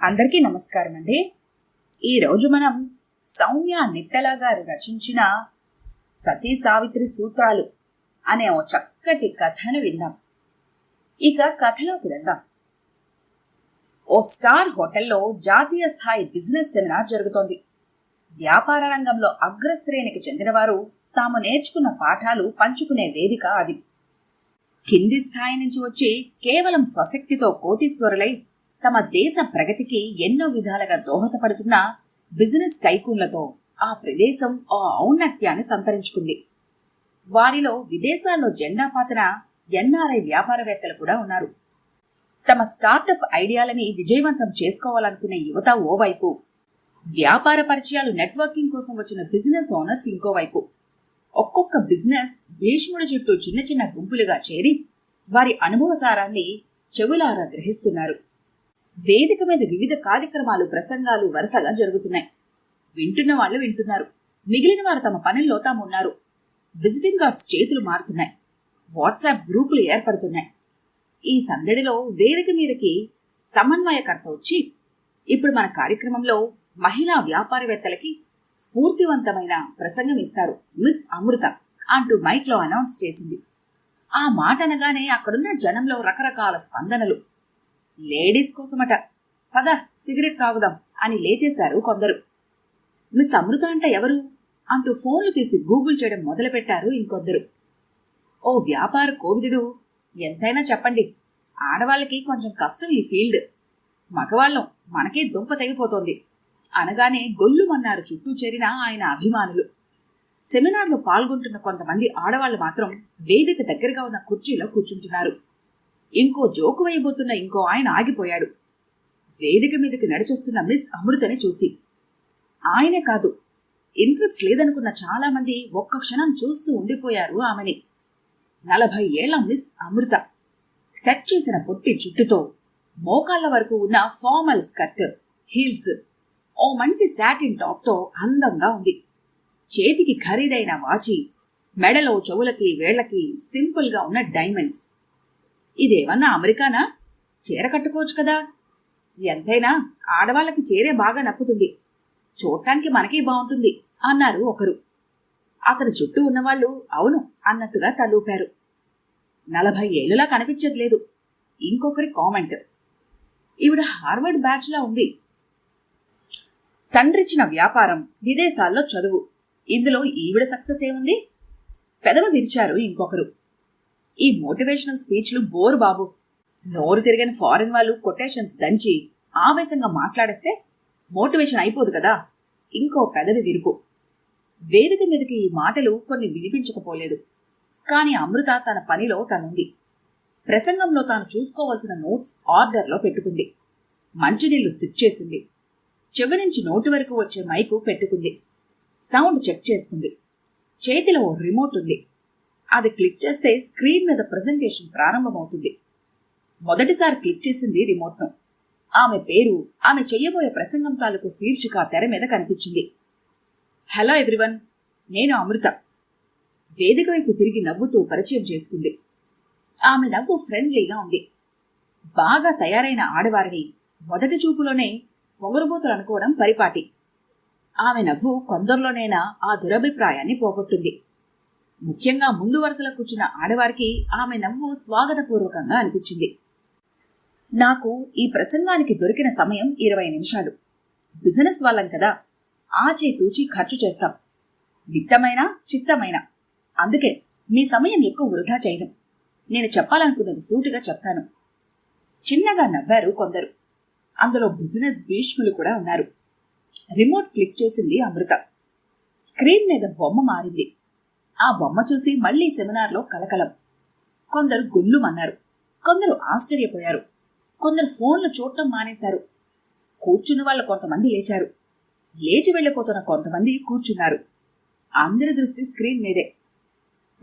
అందరికీ నమస్కారం అండి ఈరోజు మనం సౌమ్య నిట్టల గారు రచించిన సతీ సావిత్రి సూత్రాలు అనే ఓ చక్కటి కథను విందాం. ఇక కథలోకి వెళ్దాం. ఓ స్టార్ హోటల్లో జాతీయ స్థాయి బిజినెస్ సెమినార్ జరుగుతోంది. వ్యాపార రంగంలో అగ్రశ్రేణికి చెందినవారు తాము నేర్చుకున్న పాఠాలు పంచుకునే వేదిక అది. కింది స్థాయి నుంచి వచ్చి కేవలం స్వశక్తితో కోటీశ్వరులై తమ దేశ ప్రగతికి ఎన్నో విధాలుగా దోహదపడుతున్న బిజినెస్ టైకూన్లతో ఆ ప్రదేశం ఆ ఔన్నత్యాన్ని సంతరించుకుంది. వారిలో విదేశాల్లో జెండా పాతన ఎన్ఆర్ఐ వ్యాపారవేత్తలు కూడా ఉన్నారు. తమ స్టార్టప్ ఐడియాలని విజయవంతం చేసుకోవాలనుకునే యువత ఓవైపు వ్యాపార పరిచయాలు నెట్వర్కింగ్ కోసం వచ్చిన బిజినెస్ ఓనర్స్ ఇంకోవైపు. ఒక్కొక్క బిజినెస్ భీష్ముడి చుట్టూ చిన్న చిన్న గుంపులుగా చేరి వారి అనుభవ సారాన్ని చెవులారా గ్రహిస్తున్నారు. వేదిక మీద వివిధ కార్యక్రమాలు ప్రసంగాలు వరుసగా జరుగుతున్నాయి. వింటున్న వాళ్ళు వింటున్నారు. మిగిలిన వారు తమ పనుల్లో తాము ఉన్నారు. విజిటింగ్ కార్డ్స్ చేతులు మారుతున్నాయి. వాట్సాప్ గ్రూపులు ఏర్పడుతున్నాయి. ఈ సందడిలో వేదిక మీదకి సమన్వయకర్త వచ్చి ఇప్పుడు మన కార్యక్రమంలో మహిళా వ్యాపారవేత్తలకి స్ఫూర్తివంతమైన ప్రసంగం ఇస్తారు మిస్ అమృత అంటూ మైక్లో అనౌన్స్ చేసింది. ఆ మాట అనగానే అక్కడున్న జనంలో రకరకాల స్పందనలు లేడీస్ కోసమట. పద సిగరెట్ తాగుదాం అని లేచేశారు కొందరు. మిస్ అమృత అంట ఎవరు? అంటూ ఫోన్లు తీసి గూగుల్ చేయడం మొదలుపెట్టారు ఇంకొందరు. ఓ వ్యాపార కోవిదుడు ఎంతైనా చెప్పండి. ఆడవాళ్ళకి కొంచెం కష్టం ఈ ఫీల్డ్. మగవాళ్ళం మనకే దుంప తెగిపోతోంది. అనగానే గొల్లుమన్నారు చుట్టూ చేరిన ఆయన అభిమానులు. సెమినార్లో పాల్గొంటున్న కొంతమంది ఆడవాళ్ళు మాత్రం వేదిక దగ్గరగా ఉన్న కుర్చీలో కూర్చుంటున్నారు. ఇంకో జోకు వేయబోతున్న ఇంకో ఆయన ఆగిపోయాడు. వేదిక మీదకి నడిచొస్తున్న మిస్ అమృతని చూసి ఆయనే కాదు ఇంట్రెస్ట్ లేదనుకున్న చాలా మంది ఒక్క క్షణం చూస్తూ ఉండిపోయారు ఆమెని. నలభై ఏళ్ళ మిస్ అమృత సెట్ చేసిన పొట్టి జుట్టుతో మోకాళ్ళ వరకు ఉన్న ఫార్మల్ స్కర్ట్ హీల్స్ ఓ మంచి సాటిన్ టాప్తో అందంగా ఉంది. చేతికి ఖరీదైన వాచి మెడలో చెవులకి వేళ్ళకి సింపుల్గా ఉన్న డైమండ్స్. ఇదేమన్నా అమెరికానా? చీర కట్టుకోవచ్చు కదా. ఎంతైనా ఆడవాళ్ళకి చీరే బాగా నప్పుతుంది చూడటానికి మనకే బాగుంటుంది అన్నారు ఒకరు. అతని చుట్టూ ఉన్నవాళ్ళు అవును అన్నట్టుగా తలూపారు. నలభై ఏళ్ళులా కనిపించట్లేదు ఇంకొకరి కామెంట్. ఈవిడ హార్వర్డ్ బ్యాచ్లా ఉంది. తండ్రిచ్చిన వ్యాపారం విదేశాల్లో చదువు. ఇందులో ఈవిడ సక్సెస్ ఏముంది? పెదవ విరిచారు ఇంకొకరు. ఈ మోటివేషనల్ స్పీచ్లు బోరు బాబు. నోరు తిరిగిన ఫారెన్ వాళ్ళు కొటేషన్స్ దంచి ఆవేశంగా మాట్లాడేస్తే మోటివేషన్ అయిపోదు కదా. ఇంకో పెదవి విరుపు. వేదిక మీదకి ఈ మాటలు కొన్ని వినిపించకపోలేదు. కాని అమృత తన పనిలో తనుంది. ప్రసంగంలో తాను చూసుకోవాల్సిన నోట్స్ ఆర్డర్లో పెట్టుకుంది. మంచినీళ్ళు సిప్ చేసింది. చెవి నుంచి నోటి వరకు వచ్చే మైకు పెట్టుకుంది. సౌండ్ చెక్ చేసుకుంది. చేతిలో ఓ రిమోట్ ఉంది. అది క్లిక్ చేస్తే స్క్రీన్ మీద ప్రజెంటేషన్ ప్రారంభమవుతుంది. మొదటిసారి క్లిక్ చేసింది రిమోట్ను ఆమె పేరు ఆమె చెయ్యబోయే ప్రసంగం తాలూకు శీర్షిక తెర మీద కనిపించింది. హలో ఎవ్రీవన్ నేను అమృత. వేదిక వైపు తిరిగి నవ్వుతూ పరిచయం చేసుకుంది. ఆమె నవ్వు ఫ్రెండ్లీగా ఉంది. బాగా తయారైన ఆడవారిని మొదటి చూపులోనే పొగరుబోతులు అనుకోవడం పరిపాటి. ఆమె నవ్వు కొందరిలోనైనా ఆ దురభిప్రాయాన్ని పోగొట్టింది. ముఖ్యంగా ముందు వరుసలో కూర్చున్న ఆడవారికి ఆమె నవ్వు స్వాగతపూర్వకంగా అనిపించింది. నాకు ఈ ప్రసంగానికి దొరికిన సమయం ఇరవై నిమిషాలు. బిజినెస్ వాళ్ళం కదా ఆచే తూచి ఖర్చు చేస్తాం. విత్తమైన చిత్తమైన. అందుకే మీ సమయం ఎక్కువ వృధా చేయడం. నేను చెప్పాలనుకున్నది సూటిగా చెప్తాను. చిన్నగా నవ్వారు కొందరు. అందులో బిజినెస్ భీష్ములు కూడా ఉన్నారు. రిమోట్ క్లిక్ చేసింది అమృత. స్క్రీన్ మీద బొమ్మ మారింది. ఆ బొమ్మ చూసి మళ్ళీ సెమినార్లో కలకలం. కొందరు గుల్లుమన్నారు. కొందరు ఆశ్చర్యపోయారు. కొందరు ఫోన్లు చూడటం మానేశారు. కూర్చున్న వాళ్ళు కొంతమంది లేచారు. లేచి వెళ్ళిపోతున్న కొంతమంది కూర్చున్నారు. అందరి దృష్టి స్క్రీన్ మీదే.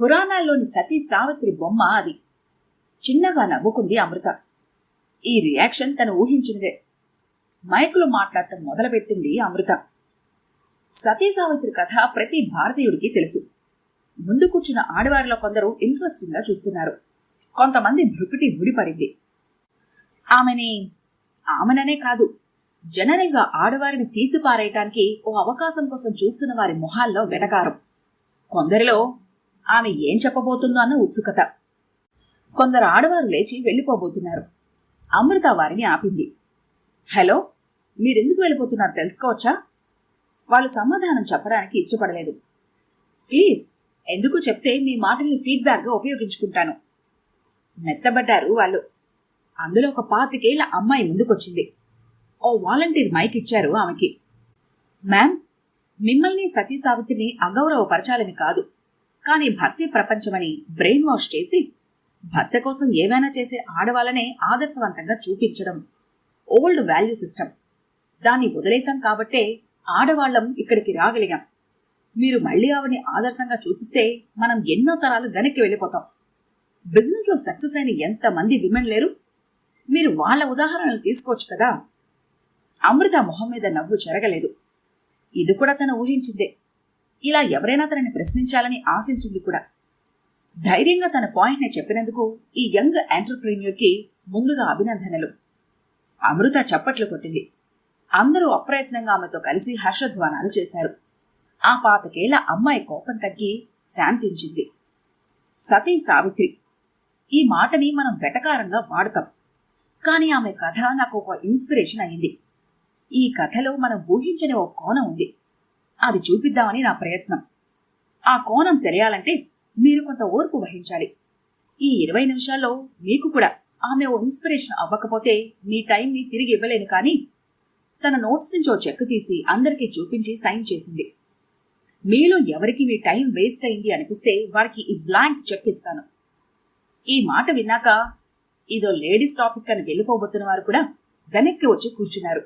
పురాణాల్లోని సతీ సావిత్రి బొమ్మ అది. చిన్నగా నవ్వుకుంది అమృత. ఈ రియాక్షన్ తను ఊహించినదే. మైక్లో మాట్లాడటం మొదలుపెట్టింది అమృత. సతీ సావిత్రి కథ ప్రతి భారతీయుడికి తెలుసు. ముందు కూర్చున్న ఆడవారిలో కొందరు ఇంట్రెస్టింగ్గా చూస్తున్నారు. కొంతమంది భృకుటి ముడిపడింది. ఆమెని ఆమెననే కాదు జనరల్గా ఆడవారిని తీసిపారేయటానికి ఓ అవకాశం కోసం చూస్తున్న వారి మొహాల్లో వెటకారం. కొందరిలో ఆమె ఏం చెప్పబోతుందో అన్న ఉత్సుకత. కొందరు ఆడవారు లేచి వెళ్ళిపోబోతున్నారు. అమృత వారిని ఆపింది. హలో మీరెందుకు వెళ్ళిపోతున్నారు తెలుసుకోవచ్చా? వాళ్ళు సమాధానం చెప్పడానికి ఇష్టపడలేదు. ప్లీజ్ ఎందుకు చెప్తే మీ మాటల్ని ఫీడ్బ్యాక్గా ఉపయోగించుకుంటాను. మెత్తబడ్డారు వాళ్ళు. అందులో ఒక పాతికేళ్ళ అమ్మాయి ముందుకొచ్చింది. ఓ వాలంటీర్ మైక్ ఇచ్చారు ఆమెకి. మ్యామ్ మిమ్మల్ని సతీ సావిత్రిని అగౌరవపరచాలని కాదు. కానీ భర్తీ ప్రపంచమని బ్రెయిన్ వాష్ చేసి భర్త కోసం ఏమైనా చేసే ఆడవాళ్ళనే ఆదర్శవంతంగా చూపించడం. Old value system. దాన్ని వదిలేశాం కాబట్టే ఆడవాళ్ళం ఇక్కడికి రాగలిగాం. మీరు మళ్ళీ ఆవిడని ఆదర్శంగా చూపిస్తే మనం ఎన్నో తరాలు వెనక్కి వెళ్ళిపోతాం. బిజినెస్లో సక్సెస్ అయిన ఎంతమంది విమెన్ లేరు? మీరు వాళ్ళ ఉదాహరణలు తీసుకోవచ్చు కదా? అమృత మొహం మీద నవ్వు జరగలేదు. ఇది కూడా తను ఊహించిందే. ఇలా ఎవరైనా తనని ప్రశ్నించాలని ఆశించింది కూడా. ధైర్యంగా తన పాయింట్ని చెప్పినందుకు ఈ యంగ్కి ముందుగా అభినందనలు. అమృత చప్పట్లు కొట్టింది. అందరూ అప్రయత్నంగా ఆమెతో కలిసి హర్షధ్వానాలు చేశారు. ఆ పాతకేళ్ళ అమ్మాయి కోపం తగ్గి శాంతించింది. సతీ సావిత్రి ఈ మాటని మనం వెటకారంగా వాడతాం. కానీ ఆమె కథ నాకు ఒక ఇన్స్పిరేషన్ అయింది. ఈ కథలో మనం ఊహించని ఒక కోణం ఉంది. అది చూపిద్దామని నా ప్రయత్నం. ఆ కోణం తెలియాలంటే మీరు కొంత ఓర్పు వహించాలి. ఈ ఇరవై నిమిషాల్లో మీకు కూడా ఆమె ఓ ఇన్స్పిరేషన్ అవ్వకపోతే మీ టైంని తిరిగి ఇవ్వలేను కానీ తన నోట్స్ నుంచి ఓ చెక్ తీసి అందరికీ చూపించి సైన్ చేసింది. మీలో ఎవరికి మీ టైం వేస్ట్ అయింది అనిపిస్తే వారికి ఈ బ్లాంక్ చెక్ ఇస్తాను. ఈ మాట విన్నాక ఇదో లేడీస్ టాపిక్ అని వెళ్ళిపోబోతున్న వారు కూడా వెనక్కి వచ్చి కూర్చున్నారు.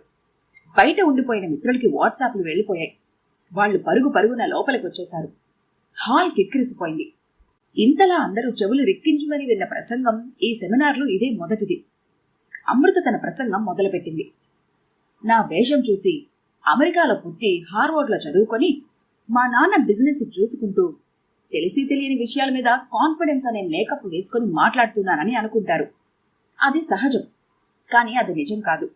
బయట ఉండిపోయిన మిత్రులకి వాట్సాప్లు వెళ్ళిపోయాయి. వాళ్ళు పరుగు పరుగున లోపలికి వచ్చేశారు. హాల్ కిక్కిరిసిపోయింది. ఇంతలా అందరూ చెవులు రిక్కించుమని విన్న ప్రసంగం ఈ సెమినార్లో ఇదే మొదటిది. అమృత తన ప్రసంగం మొదలుపెట్టింది. నా వేషం చూసి అమెరికాలో పుట్టి హార్వర్డ్లో చదువుకొని మా నాన్న బిజినెస్ చూసుకుంటూ తెలిసి తెలియని విషయాల మీద కాన్ఫిడెన్స్ అనే మేకప్ వేసుకొని మాట్లాడుతున్నానని అనుకుంటారు. అది సహజం కానీ అది నిజం కాదు.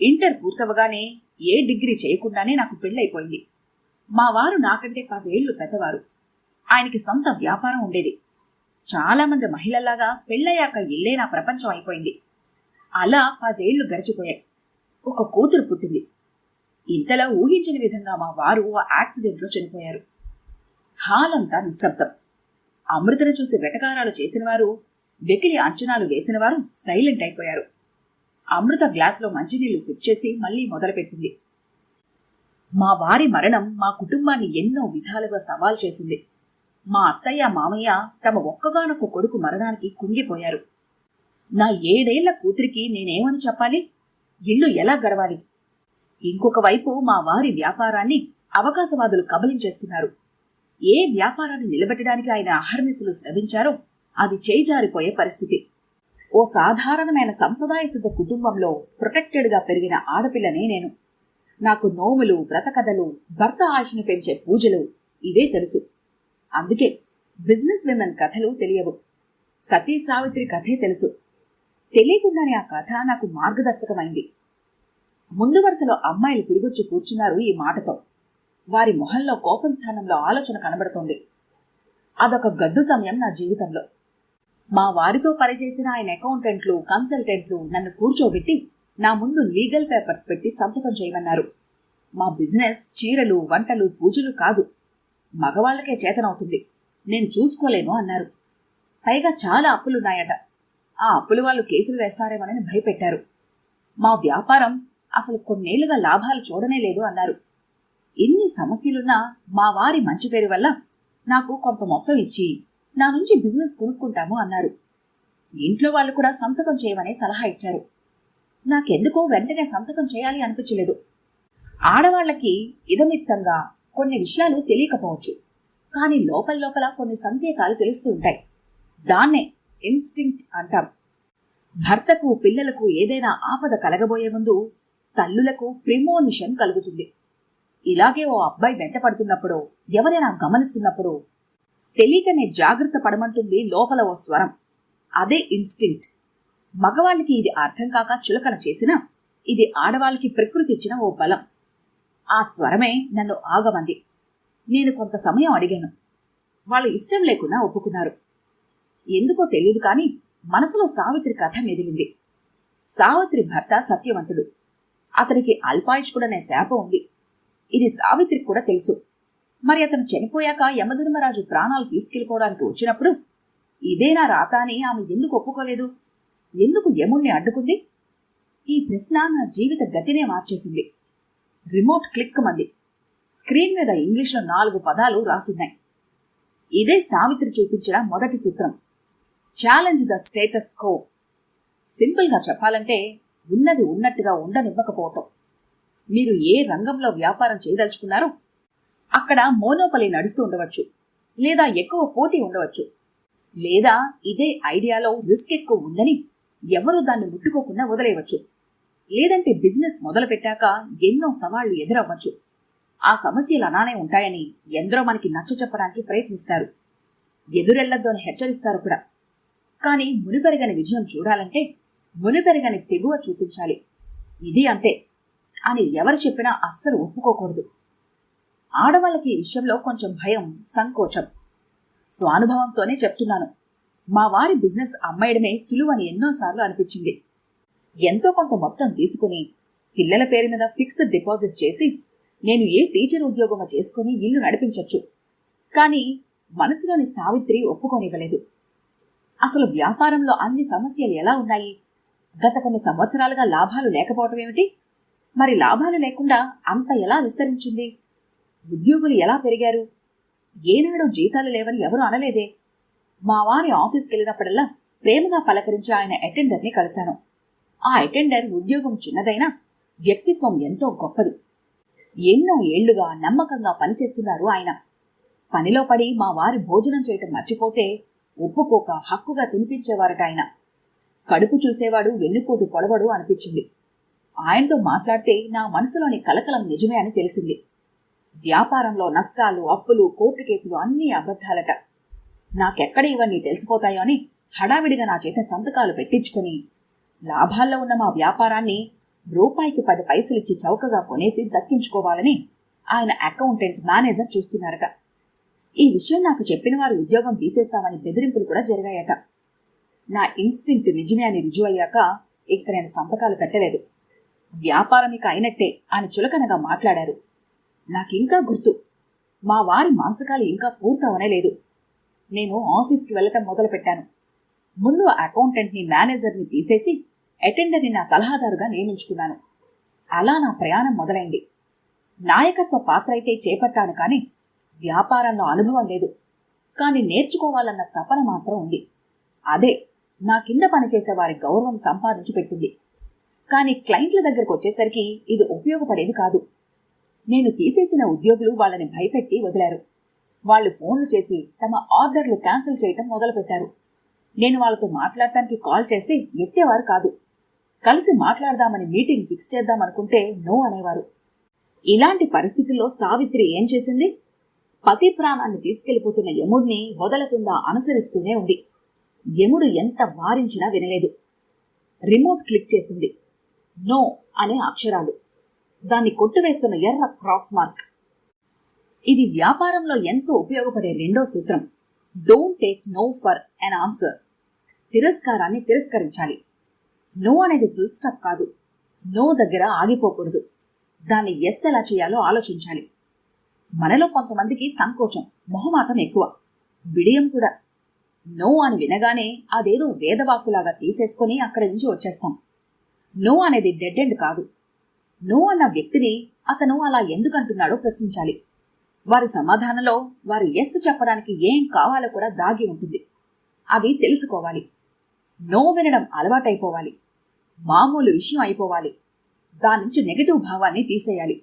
ఇంటర్ పూర్తవగానే ఏ డిగ్రీ చేయకుండానే నాకు పెళ్ళైపోయింది. మా వారు నాకంటే పదేళ్ళు పెద్దవారు. ఆయనకి సొంత వ్యాపారం ఉండేది. చాలా మంది మహిళల్లాగా పెళ్ళయ్యాక ఇల్లే నా ప్రపంచం అయిపోయింది. అలా పదేళ్ళు గడిచిపోయాయి. ఒక కూతురు పుట్టింది. ఇంతలా ఊహించని విధంగా మా వారు ఆ యాక్సిడెంట్లో చనిపోయారు. హాలంతా నిశ్శబ్దం. అమృతను చూసి వెటకారాలు చేసినవారు వెకిలి అంచనాలు వేసినవారు సైలెంట్ అయిపోయారు. అమృత గ్లాసులో మంచినీళ్ళు సిప్ చేసి మళ్ళీ మొదలుపెట్టింది. మా వారి మరణం మా కుటుంబాన్ని ఎన్నో విధాలుగా సవాల్ చేసింది. మా అత్తయ్య మామయ్య తమ ఒక్కగానొక్క కొడుకు మరణానికి కుంగిపోయారు. నా ఏడేళ్ళ కూతురికి నేనేమని చెప్పాలి? ఇల్లు ఎలా గడవాలి? ఇంకొక వైపు మా వారి వ్యాపారాన్ని అవకాశవాదులు కబలించేస్తున్నారు. ఏ వ్యాపారాన్ని నిలబెట్టడానికి ఆయన అహర్నిశలు శ్రమించారో అది చేజారిపోయే పరిస్థితి. ఓ సాధారణమైన సంప్రదాయ సిద్ధ కుటుంబంలో ప్రొటెక్టెడ్గా పెరిగిన ఆడపిల్లనే నేను. నాకు నోములు వ్రతకథలు భర్త ఆశను పెంచే పూజలు ఇవే తెలుసు. అందుకే బిజినెస్ విమెన్ కథలు తెలియవు. సతీ సావిత్రి కథే తెలుసు. తెలియకుండానే ఆ కథ నాకు మార్గదర్శకమైంది. ముందు వరుసలో అమ్మాయిలు తిరిగొచ్చి కూర్చున్నారు ఈ మాటతో. వారి మొహంలో కోపం స్థానంలో ఆలోచన కనబడుతోంది. అదొక గడ్డు సమయం నా జీవితంలో. మా వారితో పనిచేసిన ఆయన అకౌంటెంట్లు కన్సల్టెంట్లు నన్ను కూర్చోబెట్టి నా ముందు లీగల్ పేపర్స్ పెట్టి సంతకం చేయమన్నారు. మా బిజినెస్ చీరలు వంటలు పూజలు కాదు. మగవాళ్ళకే చేతనవుతుంది. నేను చూసుకోలేను అన్నారు. పైగా చాలా అప్పులున్నాయట. ఆ అప్పులు వాళ్ళు కేసులు వేస్తారేమోనని భయపెట్టారు. మా వ్యాపారం అసలు కొన్నేళ్ళుగా లాభాలు చూడనే లేదు అన్నారు. ఎన్ని సమస్యలున్నా మా వారి మంచి పేరు వల్ల నాకు కొంత మొత్తం ఇచ్చి నా నుంచి బిజినెస్ కొనుక్కుంటాము అన్నారు. ఇంట్లో వాళ్ళు కూడా సంతకం చేయమని సలహా ఇచ్చారు. నాకెందుకో వెంటనే సంతకం చేయాలి అనిపించలేదు. ఆడవాళ్ళకి ఇదమిత్తంగా కొన్ని విషయాలు తెలియకపోవచ్చు. కానీ లోపల లోపల కొన్ని సంకేతాలు తెలుస్తూ ఉంటాయి. దాన్నే ఇన్స్టింక్ట్ అంటాం. భర్తకు పిల్లలకు ఏదైనా ఆపద కలగబోయే ముందు తల్లులకు ప్రిమోనిషన్ కలుగుతుంది. ఇలాగే ఓ అబ్బాయి వెంట పడుతున్నప్పుడు ఎవరైనా గమనిస్తున్నప్పుడు తెలియకనే జాగ్రత్త పడమంటుంది లోపల ఓ స్వరం. అదే ఇన్స్టింక్ట్. మగవాళ్ళకి ఇది అర్థం కాక చులకన చేసినా ఇది ఆడవాళ్ళకి ప్రకృతి ఇచ్చిన ఓ బలం. ఆ స్వరమే నన్ను ఆగమంది. నేను కొంత సమయం అడిగాను. వాళ్ళు ఇష్టం లేకుండా ఒప్పుకున్నారు. ఎందుకో తెలియదు కానీ మనసులో సావిత్రి కథ మెదిలింది. సావిత్రి భర్త సత్యవంతుడు. అతనికి అల్పాయుష్కుడనే శాపం ఉంది. ఇది సావిత్రికి కూడా తెలుసు. మరి అతను చనిపోయాక యమధర్మరాజు ప్రాణాలు తీసుకెళ్ళిపోవడానికి వచ్చినప్పుడు ఇదేనా రాత అని ఆమె ఎందుకు ఒప్పుకోలేదు? ఎందుకు యముణ్ణి అడ్డుకుంది? ఈ ప్రశ్న నా జీవిత గతినే మార్చేసింది. రిమోట్ క్లిక్ మంది. స్క్రీన్ మీద ఇంగ్లీష్లో నాలుగు పదాలు రాసున్నాయి. ఇదే సావిత్రి చూపించిన మొదటి సూత్రం. Challenge the status quo. సింపుల్గా చెప్పాలంటే ఉన్నది ఉన్నట్టుగా ఉండనివ్వకపోవటం. మీరు ఏ రంగంలో వ్యాపారం చేయదలుచుకున్నారో అక్కడ మోనోపలి నడుస్తూ ఉండవచ్చు లేదా ఎక్కువ పోటీ ఉండవచ్చు లేదా ఇదే ఐడియాలో రిస్క్ ఎక్కువ ఉందని ఎవరూ దాన్ని ముట్టుకోకుండా వదిలేయవచ్చు లేదంటే బిజినెస్ మొదలు పెట్టాక ఎన్నో సవాళ్ళు ఎదురవ్వచ్చు. ఆ సమస్యలు అలానే ఉంటాయని ఎందరో మనకి నచ్చ చెప్పడానికి ప్రయత్నిస్తారు. ఎదురెళ్ళొద్దు అని హెచ్చరిస్తారు కూడా. కానీ మునిపెరగని విజయం చూడాలంటే మునిపెరగని తెగువ చూపించాలి. ఇది అంతే. అని ఎవరు చెప్పినా అస్సలు ఒప్పుకోకూడదు. ఆడవాళ్ళకి ఈ విషయంలో కొంచెం భయం సంకోచం. స్వానుభవంతోనే చెప్తున్నాను. మా వారి బిజినెస్ అమ్మాయడమే సులువని ఎన్నోసార్లు అనిపించింది. ఎంతో కొంత మొత్తం తీసుకుని పిల్లల పేరు మీద ఫిక్స్డ్ డిపాజిట్ చేసి నేను ఏ టీచర్ ఉద్యోగమో చేసుకుని ఇల్లు నడిపించవచ్చు కానీ మనసులోని సావిత్రి ఒప్పుకోనివ్వలేదు. అసలు వ్యాపారంలో అన్ని సమస్యలు ఎలా ఉన్నాయి? గత కొన్ని సంవత్సరాలుగా లాభాలు లేకపోవటం ఏమిటి? మరి లాభాలు లేకుండా అంత ఎలా విస్తరించింది? ఉద్యోగులు ఎలా పెరిగారు? ఏనాడు జీతాలు లేవని ఎవరూ అనలేదే. మా వారి ఆఫీస్కి వెళ్ళినప్పుడల్లా ప్రేమగా పలకరించి ఆయన అటెండర్ని కలిశాను. ఆ అటెండర్ ఉద్యోగం చిన్నదైనా వ్యక్తిత్వం ఎంతో గొప్పది. ఎన్నో ఏళ్ళుగా నమ్మకంగా పనిచేస్తున్నారు ఆయన. పనిలో పడి మా వారి భోజనం చేయటం మర్చిపోతే ఒప్పుకోక హక్కుగా తినిపించేవారట ఆయన. కడుపు చూసేవాడు వెన్నుపోటు పొడవడు అనిపించింది. ఆయనతో మాట్లాడితే నా మనసులోని కలకలం నిజమే అని తెలిసింది. వ్యాపారంలో నష్టాలు అప్పులు కోర్టు కేసులు అన్నీ అబద్ధాలట. నాకెక్కడ ఇవన్నీ తెలిసిపోతాయో అని హడావిడిగా నా చేత సంతకాలు పెట్టించుకుని లాభాల్లో ఉన్న మా వ్యాపారాన్ని రూపాయికి పది పైసలిచ్చి చౌకగా కొనేసి దక్కించుకోవాలని ఆయన అకౌంటెంట్ మేనేజర్ చూస్తున్నారట. ఈ విషయం నాకు చెప్పిన వారు ఉద్యోగం తీసేస్తామని బెదిరింపులు కూడా జరిగాయట. నా ఇన్స్టింక్ట్ నిజమే అని రుజువు అయ్యాక ఇక నేను సంతకాలు పెట్టలేదు వ్యాపారం ఇక అయినట్టే అని చులకనగా మాట్లాడారు. నాకింకా గుర్తు. మా వారి మాసకాలు ఇంకా పూర్తవనే లేదు. నేను ఆఫీస్కి వెళ్ళటం మొదలుపెట్టాను. ముందు అకౌంటెంట్ని మేనేజర్ని తీసేసి అటెండర్ని నా సలహాదారుగా నియమించుకున్నాను. అలా నా ప్రయాణం మొదలైంది. నాయకత్వ పాత్ర అయితే చేపట్టాను కానీ వ్యాపారంలో అనుభవం లేదు. కానీ నేర్చుకోవాలన్న తపన మాత్రం ఉంది. అదే నా కింద పనిచేసే వారి గౌరవం సంపాదించి పెట్టింది. కానీ క్లయింట్ల దగ్గరకు వచ్చేసరికి ఇది ఉపయోగపడేది కాదు. నేను తీసేసిన ఉద్యోగులు వాళ్ళని భయపెట్టి వదిలారు. వాళ్ళు ఫోన్లు చేసి తమ ఆర్డర్లు క్యాన్సిల్ చేయటం మొదలుపెట్టారు. నేను వాళ్ళతో మాట్లాడటానికి కాల్ చేస్తే ఎత్తేవారు కాదు. కలిసి మాట్లాడదామని మీటింగ్ ఫిక్స్ చేద్దామనుకుంటే నో అనేవారు. ఇలాంటి పరిస్థితుల్లో సావిత్రి ఏం చేసింది? పతి ప్రాణాన్ని తీసుకెళ్ళిపోతున్న యముడిని వదలకుండా అనుసరిస్తూనే ఉంది. యముడు ఎంత వారించినా వినలేదు. రిమోట్ క్లిక్ చేసింది. నో అనే అక్షరాలు. దాన్ని కొట్టువేస్తున్న ఎర్ర క్రాస్ మార్క్. ఇది వ్యాపారంలో ఎంతో ఉపయోగపడే రెండో సూత్రం. Don't take no for an answer తిరస్కారాన్ని తిరస్కరించాలి. నో అనేది ఫుల్ స్టాప్ కాదు. నో దగ్గర ఆగిపోకూడదు. దాన్ని ఎస్ ఎలా చేయాలో ఆలోచించాలి. మనలో కొంతమందికి సంకోచం మొహమాటం ఎక్కువ. బిడియం కూడా. నో అని వినగానే అదేదో వేదవాక్కులాగా తీసేసుకొని అక్కడి నుంచి వచ్చేస్తాం. నో అనేది డెడ్ ఎండ్ కాదు. నో అన్న వ్యక్తిని అతను అలా ఎందుకంటున్నాడో ప్రశ్నించాలి. వారి సమాధానంలో వారు ఎస్ చెప్పడానికి ఏం కావాలో కూడా దాగి ఉంటుంది. అది తెలుసుకోవాలి. నో వినడం అలవాటైపోవాలి. మామూలు విషయం అయిపోవాలి. దాని నుంచి నెగటివ్ భావాన్ని తీసేయాలి.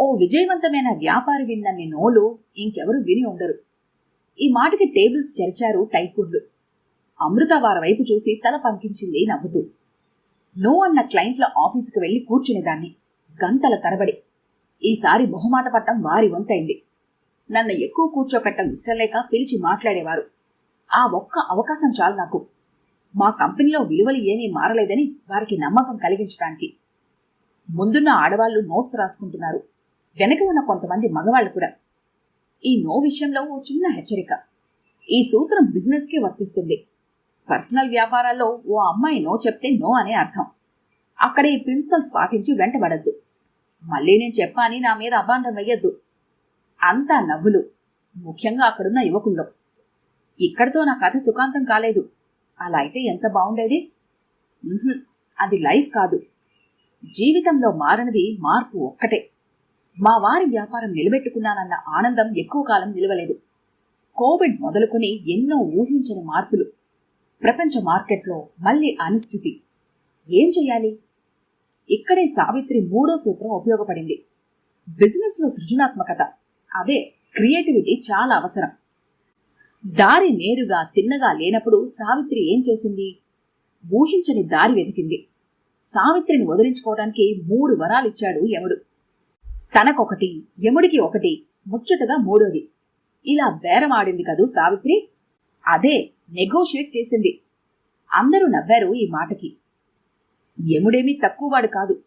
ఓ విజయవంతమైన వ్యాపారి విన్నన్ని నోలు ఇంకెవరు విని ఉండరు. ఈ మాటకి టేబుల్స్ చెరిచారు టైకూన్లు అమృత వారి వైపు చూసి తల పంకించింది నవ్వుతూ. నో అన్న క్లయింట్ల ఆఫీసుకు వెళ్ళి కూర్చునేదాన్ని. గంటల తరబడి. ఈసారి మొహమాట పట్టం వారి వంతైంది. నన్ను ఎక్కువ కూర్చోపెట్టం ఇష్టం లేక పిలిచి మాట్లాడేవారు. ఆ ఒక్క అవకాశం చాలు నాకు. మా కంపెనీలో విలువలు ఏమీ మారలేదని వారికి నమ్మకం కలిగించడానికి. ముందున్న ఆడవాళ్ళు నోట్స్ రాసుకుంటున్నారు. వెనక ఉన్న కొంతమంది మగవాళ్ళు కూడా. ఈ నో విషయంలో ఓ చిన్న హెచ్చరిక. ఈ సూత్రం బిజినెస్కే వర్తిస్తుంది. పర్సనల్ వ్యాపారాల్లో ఓ అమ్మాయి నో చెప్తే నో అనే అర్థం. అక్కడ ఈ ప్రిన్సిపల్స్ పాటించి వెంటబడద్దు. మళ్ళీ నేను చెప్పాని నా మీద అభాండం వెయ్యొద్దు. అంతా నవ్వులు. ముఖ్యంగా అక్కడున్న యువకుల్లో. ఇక్కడితో నా కథ సుఖాంతం కాలేదు. అలా అయితే ఎంత బాగుండేది? అది లైఫ్ కాదు. జీవితంలో మారనిది మార్పు ఒక్కటే. మా వారి వ్యాపారం నిలబెట్టుకున్నానన్న ఆనందం ఎక్కువ కాలం నిలవలేదు. కోవిడ్ మొదలుకొని ఎన్నో ఊహించని మార్పులు. ప్రపంచ మార్కెట్లో మళ్ళీ అనిశ్చితి. ఏం చేయాలి ఇక్కడే సావిత్రి మూడో సూత్రం ఉపయోగపడింది. బిజినెస్లో సృజనాత్మకత. అదే క్రియేటివిటీ చాలా అవసరం. దారి నేరుగా తిన్నగా లేనప్పుడు సావిత్రి ఏం చేసింది? ఊహించని దారి వెతికింది. సావిత్రిని వదిలించుకోవడానికి మూడు వరాలిచ్చాడు యముడు. తనకొకటి యముడికి ఒకటి ముచ్చటగా మూడోది. ఇలా బేరమాడింది కదూ సావిత్రి? అదే నెగోషియేట్ చేసింది. అందరూ నవ్వారు ఈ మాటకి. యముడేమీ తక్కువవాడు కాదు.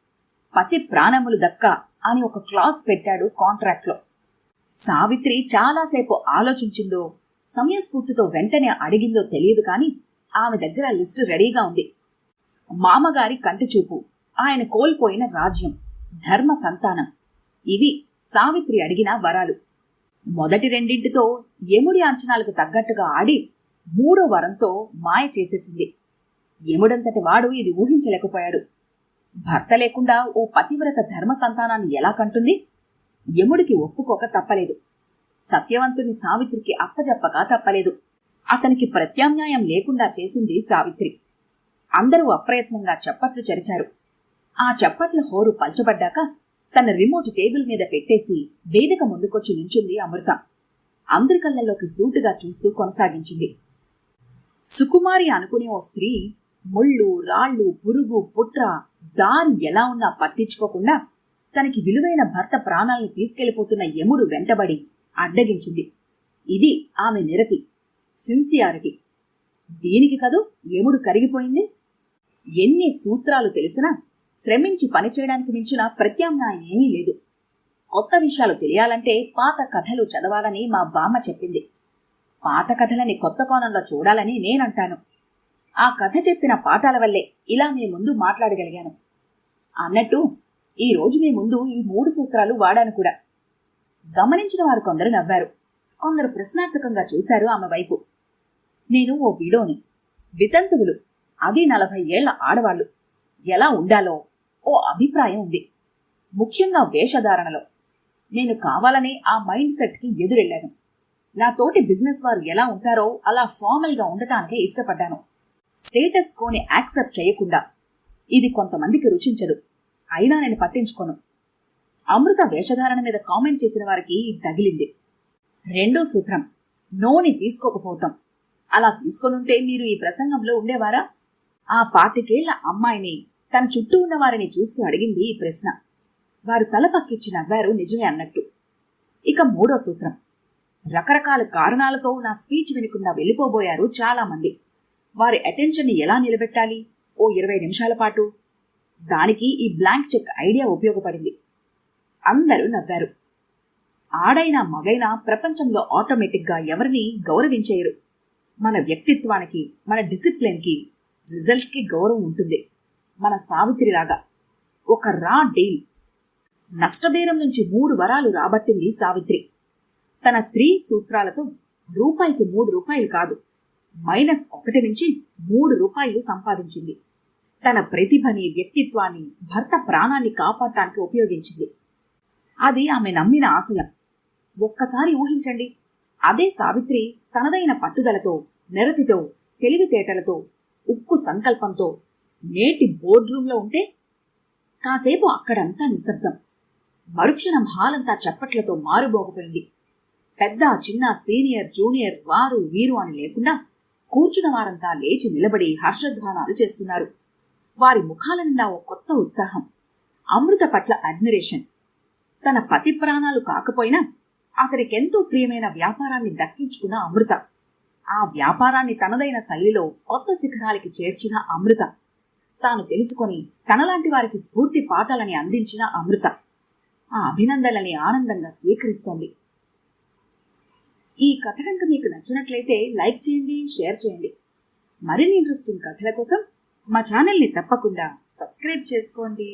పతి ప్రాణములు దక్క అని ఒక క్లాస్ పెట్టాడు కాంట్రాక్ట్లో. సావిత్రి చాలాసేపు ఆలోచించిందో సమయస్ఫూర్తితో వెంటనే అడిగిందో తెలియదు కాని ఆమె దగ్గర లిస్టు రెడీగా ఉంది. మామగారి కంటిచూపు ఆయన కోల్పోయిన రాజ్యం ధర్మ సంతానం. ఇవి సావిత్రి అడిగిన వరాలు. మొదటి రెండింటితో యముడి అంచనాలకు తగ్గట్టుగా ఆడి మూడో వరంతో మాయ చేసేసింది. యముడంతటి వాడు ఇది ఊహించలేకపోయాడు. భర్త లేకుండా ఓ పతివ్రత ధర్మ సంతానాన్ని ఎలా కంటుంది? యముడికి ఒప్పుకోక తప్పలేదు. సత్యవంతుని సావిత్రికి అప్పజెప్పగా తప్పలేదు. అతనికి ప్రత్యామ్నాయం లేకుండా చేసింది సావిత్రి. అందరూ అప్రయత్నంగా చప్పట్లు చరిచారు. ఆ చప్పట్ల హోరు పల్చబడ్డాక తన రిమోట్ టేబుల్ మీద పెట్టేసి వేదిక ముందుకొచ్చి నుంచుంది అమృత. అందరి కళ్ళల్లోకి సూటుగా చూస్తూ కొనసాగించింది. సుకుమారి అనుకునే ఓ స్త్రీ ముళ్ళు రాళ్ళు పురుగు పుట్ర దారి ఎలా ఉన్నా పట్టించుకోకుండా తనకి విలువైన భర్త ప్రాణాల్ని తీసుకెళ్ళిపోతున్న యముడు వెంటబడి అడ్డగించింది. ఇది ఆమె నిరతి సిన్సియారిటీ. దీనికి కదూ యముడు కరిగిపోయింది? ఎన్ని సూత్రాలు తెలిసినా శ్రమించి పనిచేయడానికి మించిన ప్రత్యామ్నాయం ఏమీ లేదు. కొత్త విషయాలు తెలియాలంటే పాత కథలు చదవాలని మా బామ్మ చెప్పింది. పాత కథలని కొత్త కోణంలో చూడాలని నేనంటాను. ఆ కథ చెప్పిన పాఠాల వల్లే ఇలా మీ ముందు మాట్లాడగలిగాను. అన్నట్టు ఈ రోజు మీ ముందు ఈ మూడు సూత్రాలు వాడాను కూడా. గమనించిన వారు కొందరు నవ్వారు. కొందరు ప్రశ్నార్థకంగా చూశారు ఆమె వైపు. నేను ఓ విడోని. వితంతువులు. అది నలభై ఏళ్ళ ఆడవాళ్ళు ఎలా ఉండాలో ఓ అభిప్రాయం ఉంది. ముఖ్యంగా వేషధారణలో. నేను కావాలనే ఆ మైండ్ సెట్కి ఎదురెళ్ళాను. నా తోటి బిజినెస్ వారు ఎలా ఉంటారో అలా ఫార్మల్గా ఉండటానికే ఇష్టపడ్డాను. స్టేటస్ కోని యాక్సెప్ట్ చేయకుండా. ఇది కొంతమందికి రుచించదు. అయినా నేను పట్టించుకోను. అమృత వేషధారణ మీద కామెంట్ చేసిన వారికి ఇది తగిలింది. రెండో సూత్రం నోని తీసుకోకపోవటం. అలా తీసుకొనుంటే మీరు ఈ ప్రసంగంలో ఉండేవారా? ఆ పాతికేళ్ళ అమ్మాయిని తన చుట్టూ ఉన్న వారిని చూస్తూ అడిగింది ఈ ప్రశ్న. వారు తల పక్కిచ్చి నవ్వారు నిజమే అన్నట్టు. ఇక మూడో సూత్రం. రకరకాల కారణాలతో నా స్పీచ్ వినకుండా వెళ్ళిపోబోయారు చాలా మంది వారి అటెన్షన్ని ఎలా నిలబెట్టాలి? ఓ ఇరవై నిమిషాల పాటు. దానికి ఈ బ్లాంక్ చెక్ ఐడియా ఉపయోగపడింది. అందరూ నవ్వారు. ఆడైనా మగైనా ప్రపంచంలో ఆటోమేటిక్గా ఎవరిని గౌరవించేయరు. మన వ్యక్తిత్వానికి మన డిసిప్లిన్కి రిజల్ట్స్కి గౌరవం ఉంటుంది. మన సావిత్రిలాగా. ఒక రా డీల్. నష్టబేరం నుంచి మూడు వరాలు రాబట్టింది సావిత్రి. తన త్రీ సూత్రాలతో రూపాయికి మూడు రూపాయలు కాదు మైనస్ ఒకటి నుంచి మూడు రూపాయలు సంపాదించింది. తన ప్రతిభని వ్యక్తిత్వాన్ని భర్త ప్రాణాన్ని కాపాడటానికి ఉపయోగించింది. అది ఆమె నమ్మిన ఆశయం. ఒక్కసారి ఊహించండి అదే సావిత్రి తనదైన పట్టుదలతో నిరతితో తెలివితేటలతో ఉక్కు సంకల్పంతో నేటి బోర్డ్రూంలో ఉంటే కాసేపు అక్కడంతా నిశ్శబ్దం. మరుక్షణం హాలంతా చప్పట్లతో మారుబోకపోయింది. పెద్ద చిన్న సీనియర్ జూనియర్ వారు వీరు అని లేకుండా కూర్చున్న వారంతా లేచి నిలబడి హర్షధ్వానాలు చేస్తున్నారు. వారి ముఖాల నిండా ఓ కొత్త ఉత్సాహం అమృత పట్ల అడ్మిరేషన్. తన పతి ప్రాణాలు కాకపోయినా అతనికెంతో ప్రియమైన వ్యాపారాన్ని దక్కించుకున్న అమృత. ఆ వ్యాపారాన్ని తనదైన శైలిలో కొత్త శిఖరాలకి చేర్చిన అమృత. తాను తెలుసుకొని తనలాంటి వారికి స్ఫూర్తి పాఠాలని అందించిన అమృత ఆ అభినందనలని ఆనందంగా స్వీకరిస్తోంది. ఈ కథ కనుక మీకు నచ్చినట్లయితే లైక్ చేయండి షేర్ చేయండి. మరిన్ని ఇంట్రెస్టింగ్ కథల కోసం మా ఛానల్ని తప్పకుండా సబ్స్క్రైబ్ చేసుకోండి.